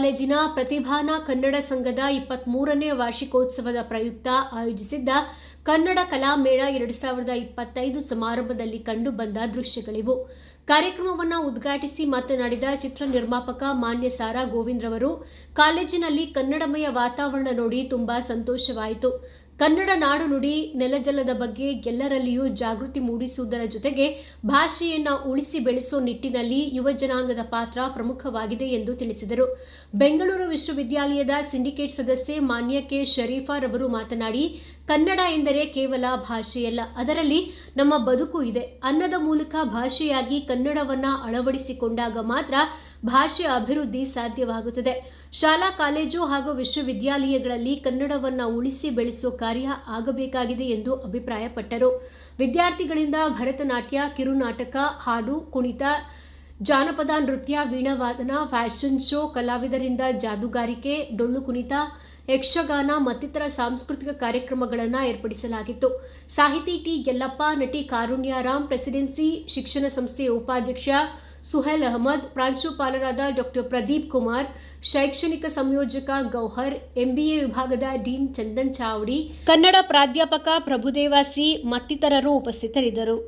ಕಾಲೇಜಿನ ಪ್ರತಿಭಾನ ಕನ್ನಡ ಸಂಘದ ಇಪ್ಪತ್ಮೂರನೇ ವಾರ್ಷಿಕೋತ್ಸವದ ಪ್ರಯುಕ್ತ ಆಯೋಜಿಸಿದ್ದ ಕನ್ನಡ ಕಲಾಮೇಳ ಎರಡು ಸಾವಿರದ ಇಪ್ಪತ್ತೈದು ಸಮಾರಂಭದಲ್ಲಿ ಕಂಡುಬಂದ ದೃಶ್ಯಗಳಿವು. ಕಾರ್ಯಕ್ರಮವನ್ನು ಉದ್ಘಾಟಿಸಿ ಮಾತನಾಡಿದ ಚಿತ್ರ ನಿರ್ಮಾಪಕ ಮಾನ್ಯ ಸಾರಾ ಗೋವಿಂದ್ರವರು ಕಾಲೇಜಿನಲ್ಲಿ ಕನ್ನಡಮಯ ವಾತಾವರಣ ನೋಡಿ ತುಂಬಾ ಸಂತೋಷವಾಯಿತು. ಕನ್ನಡ ನಾಡು ನುಡಿ ನೆಲಜಲದ ಬಗ್ಗೆ ಎಲ್ಲರಲ್ಲಿಯೂ ಜಾಗೃತಿ ಮೂಡಿಸುವುದರ ಜೊತೆಗೆ ಭಾಷೆಯನ್ನು ಉಳಿಸಿ ಬೆಳೆಸೋ ನಿಟ್ಟಿನಲ್ಲಿ ಯುವ ಜನಾಂಗದ ಪಾತ್ರ ಪ್ರಮುಖವಾಗಿದೆ ಎಂದು ತಿಳಿಸಿದರು. ಬೆಂಗಳೂರು ವಿಶ್ವವಿದ್ಯಾಲಯದ ಸಿಂಡಿಕೇಟ್ ಸದಸ್ಯೆ ಮಾನ್ಯ ಕೆ. ಶರೀಫಾರವರು ಮಾತನಾಡಿ, ಕನ್ನಡ ಎಂದರೆ ಕೇವಲ ಭಾಷೆಯಲ್ಲ, ಅದರಲ್ಲಿ ನಮ್ಮ ಬದುಕು ಇದೆ. ಅನ್ನದ ಮೂಲಕ ಭಾಷೆಯಾಗಿ ಕನ್ನಡವನ್ನ ಅಳವಡಿಸಿಕೊಂಡಾಗ ಮಾತ್ರ ಭಾಷೆಯ ಅಭಿವೃದ್ಧಿ ಸಾಧ್ಯವಾಗುತ್ತದೆ. ಶಾಲಾ, ಕಾಲೇಜು ಹಾಗೂ ವಿಶ್ವವಿದ್ಯಾಲಯಗಳಲ್ಲಿ ಕನ್ನಡವನ್ನು ಉಳಿಸಿ ಬೆಳೆಸುವ ಕಾರ್ಯ ಆಗಬೇಕಾಗಿದೆ ಎಂದು ಅಭಿಪ್ರಾಯಪಟ್ಟರು. ವಿದ್ಯಾರ್ಥಿಗಳಿಂದ ಭರತನಾಟ್ಯ, ಕಿರುನಾಟಕ, ಹಾಡು, ಕುಣಿತ, ಜಾನಪದ ನೃತ್ಯ, ವೀಣಾವಾದನ, ಫ್ಯಾಷನ್ ಶೋ, ಕಲಾವಿದರಿಂದ ಜಾದುಗಾರಿಕೆ, ಡೊಳ್ಳು ಕುಣಿತ, ಯಕ್ಷಗಾನ ಮತ್ತಿತರ ಸಾಂಸ್ಕೃತಿಕ ಕಾರ್ಯಕ್ರಮಗಳನ್ನು ಏರ್ಪಡಿಸಲಾಗಿತ್ತು. ಸಾಹಿತಿ ಟಿ. ಯಲ್ಲಪ್ಪ, ನಟಿ ಕಾರುಣ್ಯರಾಮ್ ಪ್ರೆಸಿಡೆನ್ಸಿ, ಶಿಕ್ಷಣ ಸಂಸ್ಥೆಯ ಉಪಾಧ್ಯಕ್ಷ ಸುಹೇಲ್ ಅಹಮದ್, ಪ್ರಾಂಶುಪಾಲರಾದ ಡಾಕ್ಟರ್ ಪ್ರದೀಪ್ ಕುಮಾರ್, ಶೈಕ್ಷಣಿಕ ಸಂಯೋಜಕ ಗೌಹರ್, ಎಂಬಿಎ ವಿಭಾಗದ ಡೀನ್ ಚಂದನ್ ಚಾವಡಿ, ಕನ್ನಡ ಪ್ರಾಧ್ಯಾಪಕ ಪ್ರಭುದೇವಾಸಿ ಮತ್ತಿತರರು ಉಪಸ್ಥಿತರಿದ್ದರು.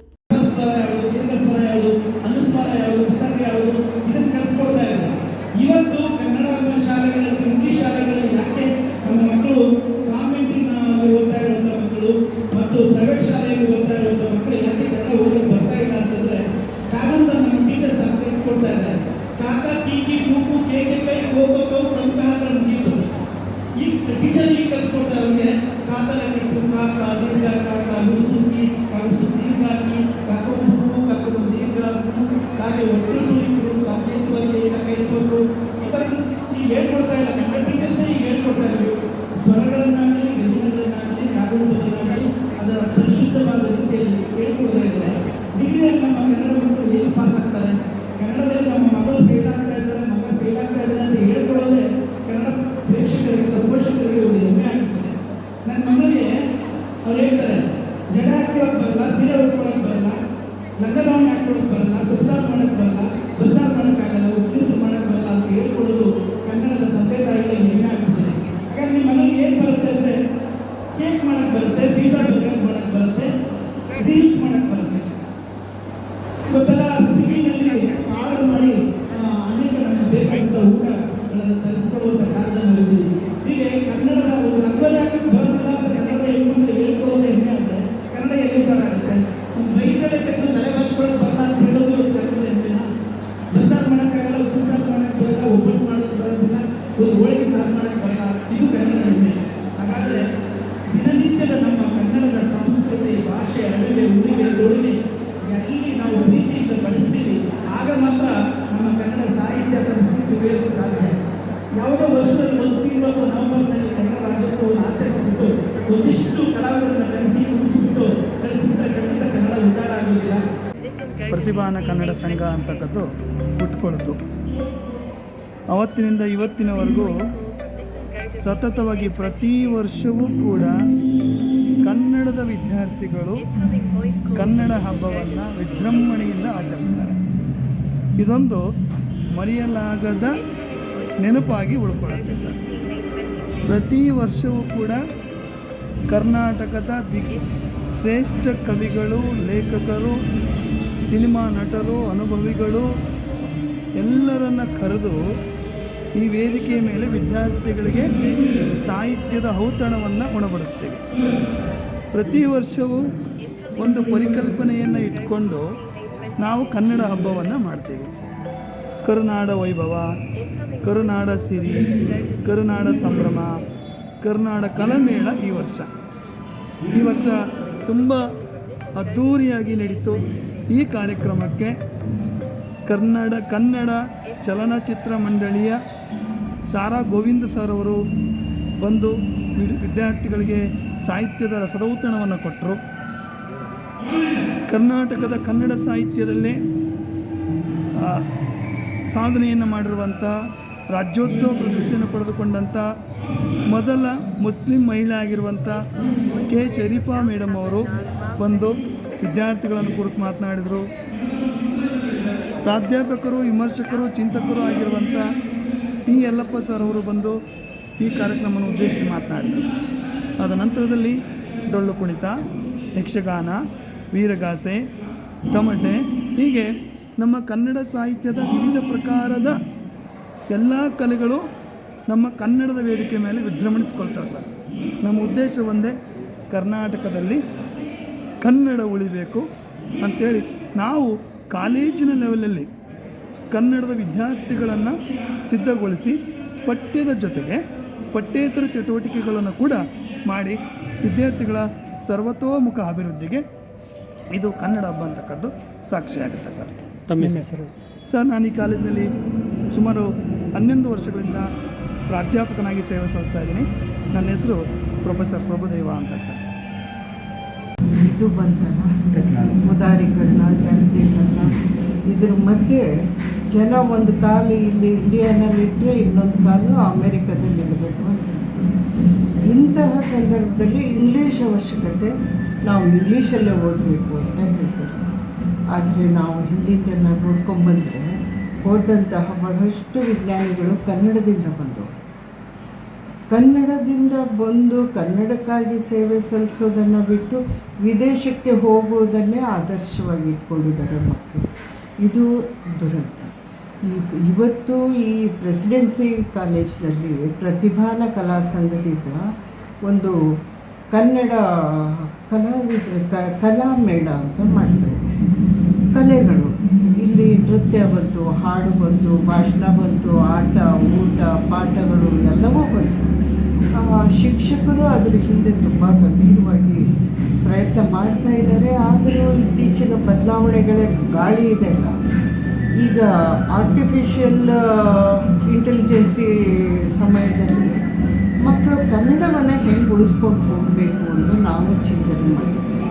del ಭಾಷೆ ಅಡುಗೆ ಉಡುಗೆ ತೊಡುಗೆ ಎಲ್ಲಿ ನಾವು ಪ್ರೀತಿಯಿಂದ ಬಳಸ್ತೀವಿ ಆಗ ಮಾತ್ರ ನಮ್ಮ ಕನ್ನಡ ಸಾಹಿತ್ಯ ಸಂಸ್ಕೃತಿ ಉಳಿಯೋಕ್ಕೆ ಸಾಧ್ಯ. ಯಾವುದೋ ವರ್ಷದಲ್ಲಿ ಒಂದು ತಿಂಗಳು ನವೆಂಬರ್ನಲ್ಲಿ ಕನ್ನಡ ರಾಜ್ಯೋತ್ಸವವನ್ನು ಆಚರಿಸಿಬಿಟ್ಟು, ಒಂದಿಷ್ಟು ಕಲಾವಿದರನ್ನ ಕರೆಸಿ ಕುಡಿಸಿಬಿಟ್ಟು ಕಳಿಸಿಬಿಟ್ರೆ ಖಂಡಿತ ಕನ್ನಡ ಉದ್ಧಾರ ಆಗೋದಿಲ್ಲ. ಪ್ರತಿಭಾನ ಕನ್ನಡ ಸಂಘ ಅಂತಕ್ಕದ್ದು ಹುಟ್ಕೊಳ್ತು ಅವತ್ತಿನಿಂದ ಇವತ್ತಿನವರೆಗೂ ಸತತವಾಗಿ ಪ್ರತಿ ವರ್ಷವೂ ಕೂಡ ಕನ್ನಡದ ವಿದ್ಯಾರ್ಥಿಗಳು ಕನ್ನಡ ಹಬ್ಬವನ್ನು ವಿಜೃಂಭಣೆಯಿಂದ ಆಚರಿಸ್ತಾರೆ. ಇದೊಂದು ಮರೆಯಲಾಗದ ನೆನಪಾಗಿ ಉಳ್ಕೊಳ್ಳುತ್ತೆ ಸರ್. ಪ್ರತಿ ವರ್ಷವೂ ಕೂಡ ಕರ್ನಾಟಕದ ದಿಗ್ ಶ್ರೇಷ್ಠ ಕವಿಗಳು, ಲೇಖಕರು, ಸಿನಿಮಾ ನಟರು, ಅನುಭವಿಗಳು ಎಲ್ಲರನ್ನ ಕರೆದು ಈ ವೇದಿಕೆಯ ಮೇಲೆ ವಿದ್ಯಾರ್ಥಿಗಳಿಗೆ ಸಾಹಿತ್ಯದ ಔತಣವನ್ನು ಉಣಬಡಿಸ್ತೇವೆ. ಪ್ರತಿ ವರ್ಷವೂ ಒಂದು ಪರಿಕಲ್ಪನೆಯನ್ನು ಇಟ್ಕೊಂಡು ನಾವು ಕನ್ನಡ ಹಬ್ಬವನ್ನು ಮಾಡ್ತೇವೆ. ಕರುನಾಡ ವೈಭವ, ಕರುನಾಡ ಸಿರಿ, ಕರುನಾಡ ಸಂಭ್ರಮ, ಕರುನಾಡ ಕಲಮೇಳ ಈ ವರ್ಷ. ಈ ವರ್ಷ ತುಂಬ ಅದ್ಧೂರಿಯಾಗಿ ನಡೀತು. ಈ ಕಾರ್ಯಕ್ರಮಕ್ಕೆ ಕನ್ನಡ ಕನ್ನಡ ಚಲನಚಿತ್ರ ಮಂಡಳಿಯ ಸಾರಾ ಗೋವಿಂದ ಸರ್ ಅವರು ಬಂದು ವಿದ್ಯಾರ್ಥಿಗಳಿಗೆ ಸಾಹಿತ್ಯದ ರಸದೌತಣವನ್ನು ಕೊಟ್ಟರು ಕರ್ನಾಟಕದ ಕನ್ನಡ ಸಾಹಿತ್ಯದಲ್ಲೇ ಸಾಧನೆಯನ್ನು ಮಾಡಿರುವಂಥ ರಾಜ್ಯೋತ್ಸವ ಪ್ರಶಸ್ತಿಯನ್ನು ಪಡೆದುಕೊಂಡಂಥ ಮೊದಲ ಮುಸ್ಲಿಂ ಮಹಿಳೆ ಆಗಿರುವಂಥ ಕೆ. ಶರೀಫಾ ಮೇಡಮ್ ಅವರು ಬಂದು ವಿದ್ಯಾರ್ಥಿಗಳನ್ನು ಕುರಿತು ಮಾತನಾಡಿದರು. ಪ್ರಾಧ್ಯಾಪಕರು, ವಿಮರ್ಶಕರು, ಚಿಂತಕರು ಆಗಿರುವಂಥ ಟಿ ಯಲ್ಲಪ್ಪ ಸರ್ ಅವರು ಬಂದು ಈ ಕಾರ್ಯಕ್ರಮವನ್ನು ಉದ್ದೇಶಿಸಿ ಮಾತನಾಡಿದರು. ಅದ ನಂತರದಲ್ಲಿ ಡೊಳ್ಳು ಕುಣಿತ, ಯಕ್ಷಗಾನ, ವೀರಗಾಸೆ, ತಮಟೆ ಹೀಗೆ ನಮ್ಮ ಕನ್ನಡ ಸಾಹಿತ್ಯದ ವಿವಿಧ ಪ್ರಕಾರದ ಎಲ್ಲ ಕಲೆಗಳು ನಮ್ಮ ಕನ್ನಡದ ವೇದಿಕೆ ಮೇಲೆ ವಿಜೃಂಭಿಸ್ಕೊಳ್ತಾವೆ ಸರ್. ನಮ್ಮ ಉದ್ದೇಶ ಒಂದೇ, ಕರ್ನಾಟಕದಲ್ಲಿ ಕನ್ನಡ ಉಳಿಬೇಕು ಅಂಥೇಳಿ ನಾವು ಕಾಲೇಜಿನ ಲೆವೆಲಲ್ಲಿ ಕನ್ನಡದ ವಿದ್ಯಾರ್ಥಿಗಳನ್ನು ಸಿದ್ಧಗೊಳಿಸಿ ಪಠ್ಯದ ಜೊತೆಗೆ ಪಠ್ಯೇತರ ಚಟುವಟಿಕೆಗಳನ್ನು ಕೂಡ ಮಾಡಿ ವಿದ್ಯಾರ್ಥಿಗಳ ಸರ್ವತೋಮುಖ ಅಭಿವೃದ್ಧಿಗೆ ಇದು ಕನ್ನಡ ಹಬ್ಬ ಅಂತಕ್ಕದ್ದು ಸಾಕ್ಷಿಯಾಗುತ್ತೆ ಸರ್. ತಮ್ಮ ಹೆಸರು? ಸರ್ ನಾನು ಈ ಕಾಲೇಜಿನಲ್ಲಿ ಸುಮಾರು ಹನ್ನೊಂದು ವರ್ಷಗಳಿಂದ ಪ್ರಾಧ್ಯಾಪಕನಾಗಿ ಸೇವೆ ಸಲ್ಲಿಸ್ತಾ ಇದ್ದೀನಿ. ನನ್ನ ಹೆಸರು ಪ್ರೊಫೆಸರ್ ಪ್ರಭುದೇವ ಅಂತ ಸರ್. ಇದು ಬಂತಲ್ಲ? ಉದಾರೀಕರಣ ಜಾಗತೀಕರಣ ಇದ್ರ ಮಧ್ಯೆ ಜನ ಒಂದು ಕಾಲು ಇಲ್ಲಿ ಇಂಡಿಯಾನಲ್ಲಿ ಇಟ್ಟರೆ ಇನ್ನೊಂದು ಕಾಲು ಅಮೇರಿಕಾದಲ್ಲಿ ಇರಬೇಕು ಅಂತ. ಇಂತಹ ಸಂದರ್ಭದಲ್ಲಿ ಇಂಗ್ಲೀಷ್ ಅವಶ್ಯಕತೆ, ನಾವು ಇಂಗ್ಲೀಷಲ್ಲೇ ಓದಬೇಕು ಅಂತ ಹೇಳ್ತಾರೆ. ಆದರೆ ನಾವು ಹಿಂದಿದ್ದನ್ನು ನೋಡ್ಕೊಂಬಂದರೆ ಹೋದಂತಹ ಬಹಳಷ್ಟು ವಿಜ್ಞಾನಿಗಳು ಕನ್ನಡದಿಂದ ಬಂದವರು. ಕನ್ನಡದಿಂದ ಬಂದು ಕನ್ನಡಕ್ಕಾಗಿ ಸೇವೆ ಸಲ್ಲಿಸೋದನ್ನು ಬಿಟ್ಟು ವಿದೇಶಕ್ಕೆ ಹೋಗುವುದನ್ನೇ ಆದರ್ಶವಾಗಿ ಇಟ್ಕೊಂಡಿದ್ದಾರೆ ಮಕ್ಕಳು. ಇದು ದುರಂತ. ಈ ಇವತ್ತು ಈ ಪ್ರೆಸಿಡೆನ್ಸಿ ಕಾಲೇಜಿನಲ್ಲಿ ಪ್ರತಿಭಾನ ಕಲಾ ಸಂಘದಿಂದ ಒಂದು ಕನ್ನಡ ಕಲಾವಿದ ಕ ಕಲಾ ಮೇಳ ಅಂತ ಮಾಡ್ತಾ ಇದ್ದಾರೆ. ಕಲೆಗಳು, ಇಲ್ಲಿ ನೃತ್ಯ ಬಂತು, ಹಾಡು ಬಂತು, ಭಾಷಣ ಬಂತು, ಆಟ, ಊಟ, ಪಾಠಗಳು ಎಲ್ಲವೂ ಬಂತು. ಶಿಕ್ಷಕರು ಅದರ ಹಿಂದೆ ತುಂಬ ಗಂಭೀರವಾಗಿ ಪ್ರಯತ್ನ ಮಾಡ್ತಾ ಇದ್ದಾರೆ, ಆದರೂ ಇತ್ತೀಚಿನ ಬದಲಾವಣೆಗಳೇ ಗಾಳಿ ಇದೆ ಅಲ್ಲ. ಈಗ ಆರ್ಟಿಫಿಷಿಯಲ್ ಇಂಟೆಲಿಜೆನ್ಸಿ ಸಮಯದಲ್ಲಿ ಮಕ್ಕಳು ಕನ್ನಡವನ್ನು ಹೆಂಗೆ ಉಳಿಸ್ಕೊಂಡು ಹೋಗಬೇಕು ಅಂತ ನಾವು ಚಿಂತನೆ ಮಾಡ್ತೀವಿ.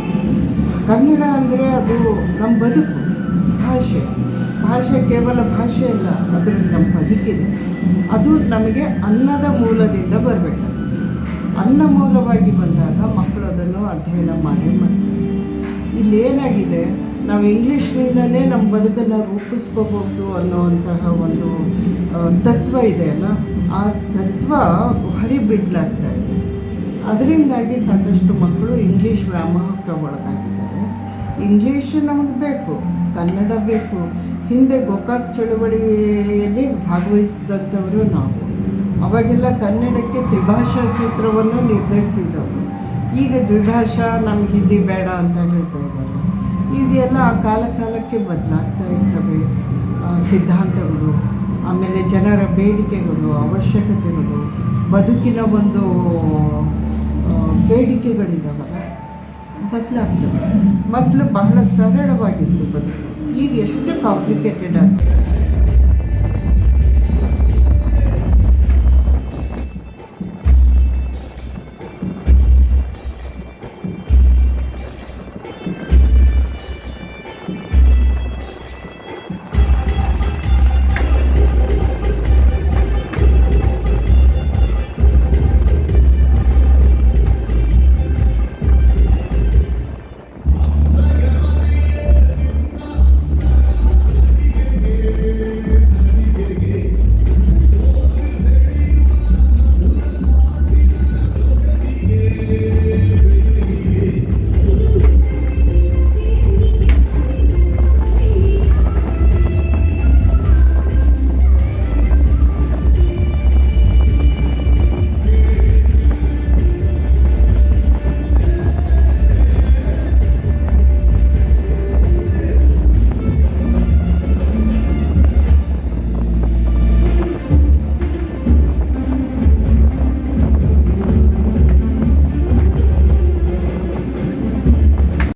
ಕನ್ನಡ ಅಂದರೆ ಅದು ನಮ್ಮ ಬದುಕು, ಭಾಷೆ. ಭಾಷೆ ಕೇವಲ ಭಾಷೆ ಅಲ್ಲ, ಅದರಲ್ಲಿ ನಮ್ಮ ಬದುಕಿದೆ. ಅದು ನಮಗೆ ಅನ್ನದ ಮೂಲದಿಂದ ಬರಬೇಕು ಅನ್ನ ಮೂಲವಾಗಿ ಬಂದಾಗ ಮಕ್ಕಳು ಅದನ್ನು ಅಧ್ಯಯನ ಮಾಡೇ ಮಾಡ್ತಾರೆ. ಇಲ್ಲಿ ಏನಾಗಿದೆ ನಾವು ಇಂಗ್ಲೀಷ್ನಿಂದಲೇ ನಮ್ಮ ಬದುಕನ್ನು ರೂಪಿಸ್ಕೋಬಹುದು ಅನ್ನೋವಂತಹ ಒಂದು ತತ್ವ ಇದೆ ಅಲ್ಲ? ಆ ತತ್ವ ಹರಿಬಿಡ್ಲಾಗ್ತಾ ಇದೆ. ಅದರಿಂದಾಗಿ ಸಾಕಷ್ಟು ಮಕ್ಕಳು ಇಂಗ್ಲೀಷ್ ವ್ಯಾಮೋಹಕ್ಕೆ ಒಳಗಾಗಿದ್ದಾರೆ. ಇಂಗ್ಲೀಷ್ ನಮಗೆ ಬೇಕು, ಕನ್ನಡ ಬೇಕು. ಹಿಂದೆ ಗೋಕಾಕ್ ಚಳುವಳಿಯಲ್ಲಿ ಭಾಗವಹಿಸಿದಂಥವರು ನಾವು. ಅವಾಗೆಲ್ಲ ಕನ್ನಡಕ್ಕೆ ತ್ರಿಭಾಷಾ ಸೂತ್ರವನ್ನು ನಿರ್ಧರಿಸಿದವರು ಈಗ ದ್ವಿಭಾಷಾ ನಮ್ಗೆ ಹಿಂದಿ ಬೇಡ ಅಂತ ಹೇಳ್ತಾ ಇದ್ದಾರೆ. ಇದೆಲ್ಲ ಆ ಕಾಲ ಕಾಲಕ್ಕೆ ಬದಲಾಗ್ತಾ ಇರ್ತವೆ. ಸಿದ್ಧಾಂತಗಳು, ಆಮೇಲೆ ಜನರ ಬೇಡಿಕೆಗಳು, ಅವಶ್ಯಕತೆಗಳು, ಬದುಕಿನ ಒಂದು ಬೇಡಿಕೆಗಳಿದ್ದಾವಲ್ಲ ಬದಲಾಗ್ತವೆ. ಮೊದಲು ಬಹಳ ಸರಳವಾಗಿತ್ತು ಬದುಕು. ಈಗ ಎಷ್ಟು ಕಾಂಪ್ಲಿಕೇಟೆಡ್ ಆಗ್ತದೆ